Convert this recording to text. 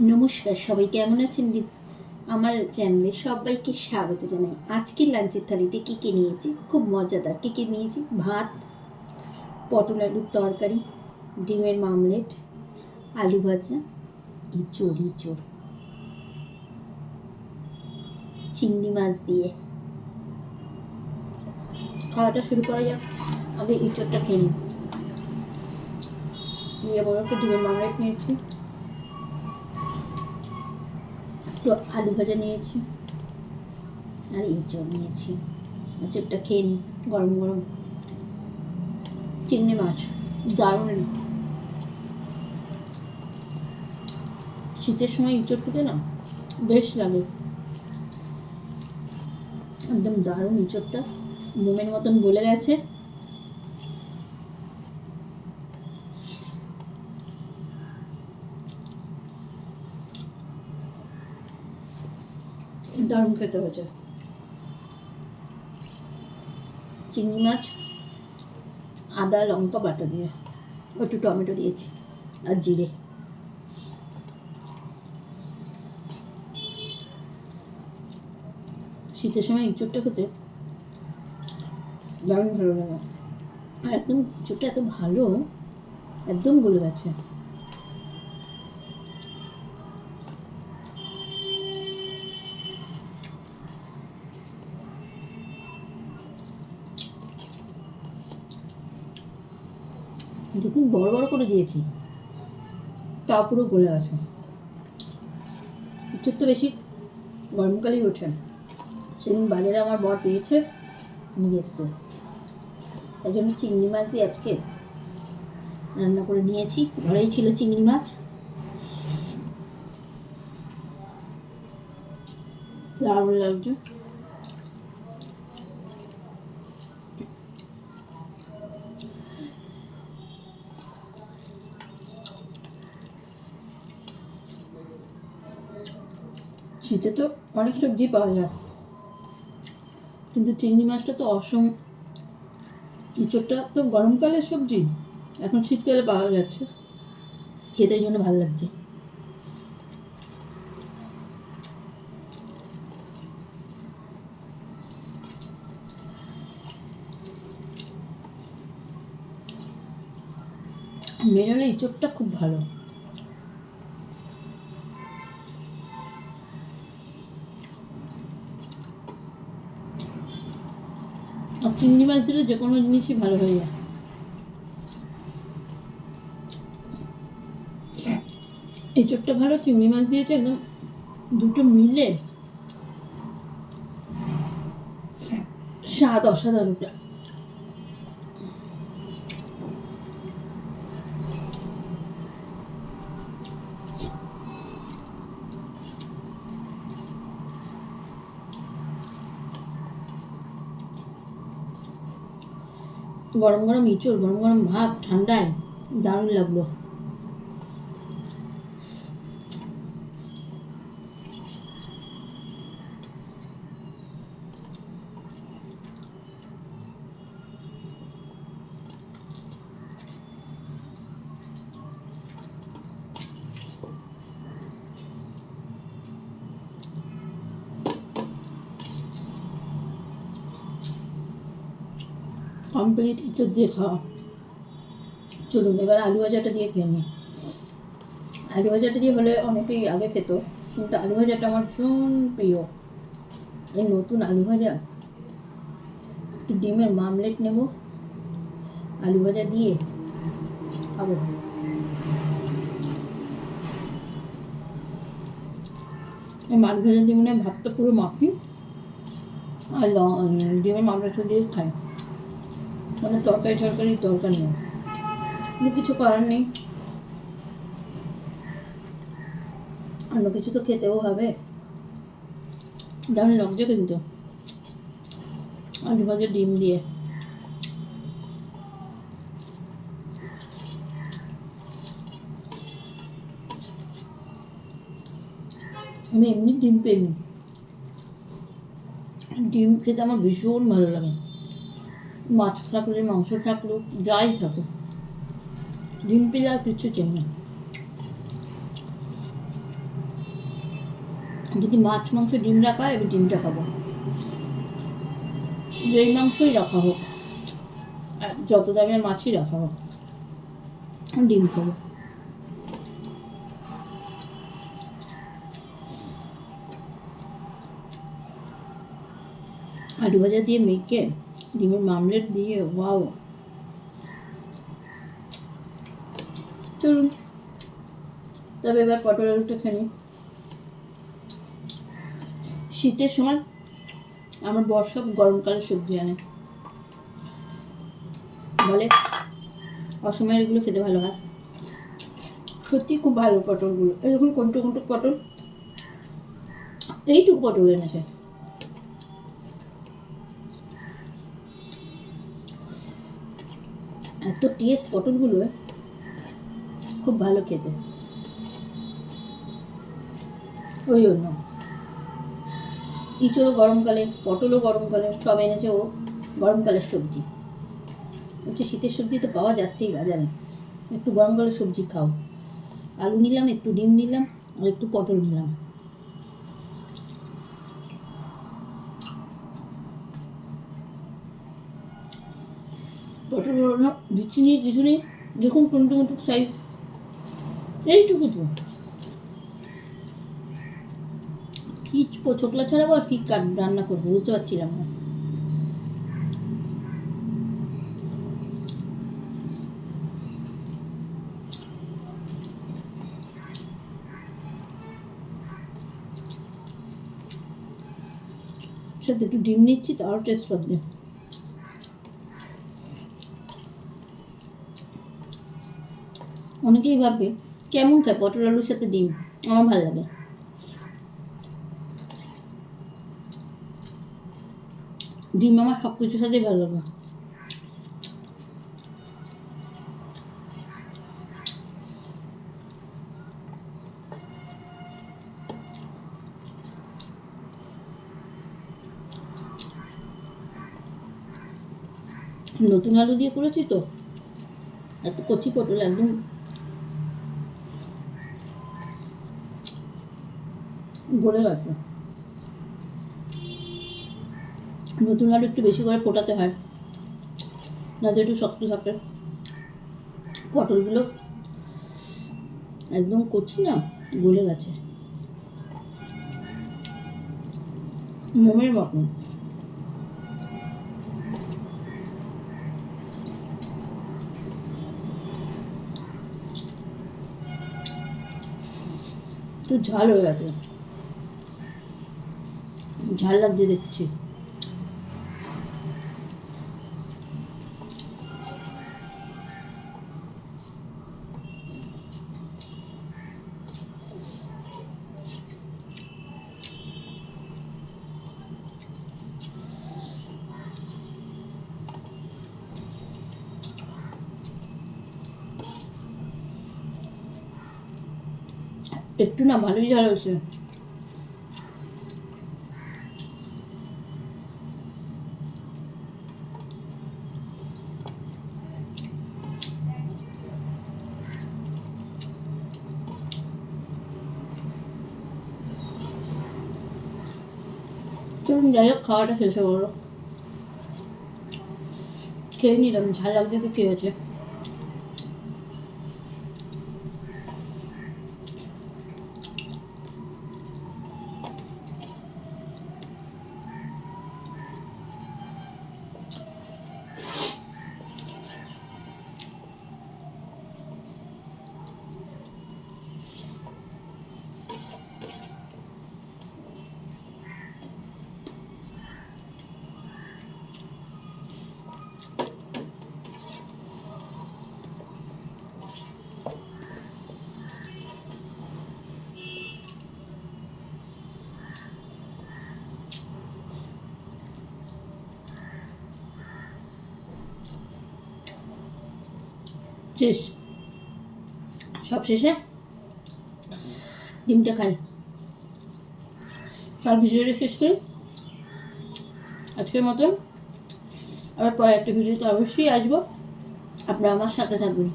নমস্কার, সবাই কেমন আছেন আমার চ্যানেলে সবাইকে স্বাগত জানাই। আজকের লাঞ্চের থালিতে কী কী নিয়েছি? খুব মজাদার। কী কী নিয়েছি? ভাত, পটল আলুর তরকারি, ডিমের মামলেট, আলু ভাজা, ইঁচড় ইঁচড়, চিংড়ি মাছ দিয়ে। খাওয়াটা শুরু করা যাক। আগে ইঁচড়টা খেয়ে নিই। নিয়ে বড় একটা ডিমের মামলেট নিয়েছি। একটু আলু ভাজা নিয়েছি আর এই ইঁচড় নিয়েছি। ইঁচড়টা খেয়ে নিই গরম গরম। চিংড়ি মাছ, দারুণ। শীতের সময় ইঁচড় খেতে না, বেশ লাগে। একদম দারুণ ইঁচড়টা, মোমের মতন গলে গেছে। দারুণ খেতে হয়েছে। চিংড়ি মাছ, আদা, লঙ্কা বাটা দিয়ে একটু টমেটো দিয়েছি, আর জিরে। শীতের সময় ইঁচড়টা খেতে দারুণ ভালো লাগে। আর একদম ইঁচড়টা এত ভালো, একদম গলে গেছে। দেখুন বড় বড় করে দিয়েছি তা পুরো গলে ইচ্ছুক তো বেশি গরমকালেই ওঠে সেদিন বাজারে আমার বর পেয়েছে নিয়ে এসছে তাই জন্য চিংড়ি মাছ দিয়ে আজকে রান্না করে নিয়েছি ঘরেই ছিল চিংড়ি মাছ দারুণ লাগছে শীতে তো অনেক সবজি পাওয়া যায়। কিন্তু চিংড়ি মাছটা তো অসম ইঁচড়টা তো গরমকালের সবজি। এখন শীতকালে পাওয়া যাচ্ছে। খেতে জন্য ভালো লাগছে। হলো ইঁচড়টা খুব ভালো। আর চিংড়ি মাছ দিলে যে কোনো জিনিসই ভালো হয়ে যায়। এই চোটটা ভালো চিংড়ি মাছ দিয়েছে, একদম দুটো মিলে স্বাদ অসাধারণটা গরম গরম ইঁচড় গরম গরম ভাত ঠান্ডায় দারুণ লাগল। কমপ্লিট ইঁচড় দিয়ে খাওয়া চলুন, এবার আলু ভাজাটা দিয়ে খেয়ে নিই। আলু ভাজাটা দিয়ে হলে অনেকেই আগে খেত, কিন্তু আলু ভাজাটা আমার ভীষণ প্রিয়। এই নতুন আলু ভাজা। একটু ডিমের মামলেট নেব। আলু ভাজা দিয়ে খাব। এই মাছ ভাজা দিয়ে মনে ভাতটা পুরো মাখি। আর ডিমের মামলেটটা দিয়ে খাই। মানে তরকারি টরকারি দরকার নেই। কিছু করার নেই। অন্য কিছু তো খেতেও হবে। দারুণ লাগছে কিন্তু। আলু ভাজা ডিম দিয়ে। আমি এমনি ডিম প্রেমী ডিম খেতে আমার ভীষণ ভালো লাগে। মাছ থাকলে মাংস থাকল যাই থাকুক ডিম পেলে আর কিছু চাই না। যদি মাছ, মাংস, ডিম রাখা হয় ডিমটা খাব। যেই মাংসই রাখা হোক যত দামের মাছই রাখা হোক, ডিম খাব। আলু ভাজা দিয়ে মেখে ডিমের মামলেট দিয়ে, ওয়াও। চলুন। তবে এবার পটল আলুটা নিই। শীতের সময় আমার বর সব গরমকালে সবজি আনে। বলে অসময়ের এগুলো খেতে ভালো হয়। সত্যি খুব ভালো পটলগুলো। দেখুন কোনটু কোনটু পটল, এইটুকু পটল এনেছে। এত টেস্ট পটলগুলো খুব ভালো খেতে। ওই জন্য। ইঁচড়ও গরমকালে পটলও গরমকালে সব এনেছে ও গরমকালের সবজি। বলছে শীতের সবজি তো পাওয়া যাচ্ছেই বাজারে। একটু গরমকালের সবজি খাও। আলু নিলাম, একটু ডিম নিলাম, আর একটু পটল নিলাম। পটল না বিচি নিয়ে কিছু নেই দেখুন কোনটু কোনটু সাইজ এইটুকু তো। কি ছোকলা ছাড়াবো আর কি রান্না করব, বুঝতে পারছিলাম না। সাথে একটু ডিম নিচ্ছি তো আরও টেস্ট হবে অনেকেই ভাববে, কেমন খায় পটল আলুর সাথে ডিম? আমার ভালো লাগে। ডিম আমার সব কিছুর সাথেই ভালো লাগে। নতুন আলু দিয়ে করেছি তো? এত কচি পটল, একদম গলে গেছে। নতুন আলু একটু বেশি করে ফোটাতে হয়, যাতে একটু শক্ত থাকে। পটলগুলো একদম কচি না, গলে গেছে। মোমের মতন। একটু ঝাল হয়ে গেছে। ঝাল লাগছে দেখছি। একটু না ভালোই ঝাল হয়েছে। যাই হোক খাওয়াটা শেষ হয়ে গেলো খেয়ে নিলাম ঝাল তো কি হয়েছে শেষ। সব শেষে ডিমটা খাই। তার ভিডিওটা শেষ করি। আজকের মতন। আবার পরে একটা ভিডিওতে অবশ্যই আসব। আপনারা আমার সাথে থাকবেন।